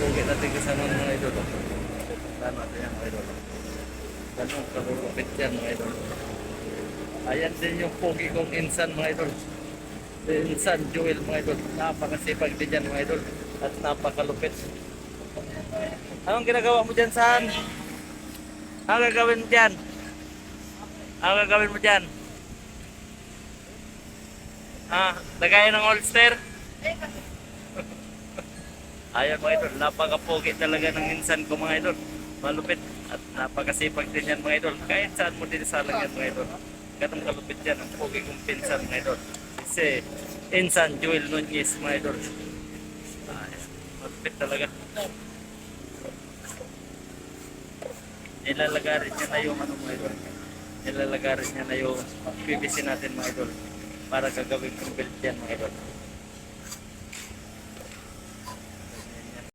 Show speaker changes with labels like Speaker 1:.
Speaker 1: Napaka-pogi natin kasama mga idol. Ano natin yan mga idol. Ganun kalulupit yan mga idol. Ayan din yung pogi kong insan mga idol. Insan Joel mga idol. Napakasipag din yan mga idol. At napakalupit. Anong ginagawa mo dyan, San? Anong gagawin mo dyan? Anong gagawin mo dyan? Ah, lagayan ng holster? Ayan mga idol, napaka-pogi talaga ng insan ko mga idol. Malupit at napakasipag din yan mga idol. Kahit saan mo din sa lang yan mga idol. Ganun kalupit yan ang pogi kong pinsan mga idol. Kasi insan Joel Nunez mga idol. Ayan, malupit talaga. Nilalagarin niya na yung ano mga idol. Nilalagarin niya na yung PVC natin mga idol. Para gagawin kong belt yan mga idol.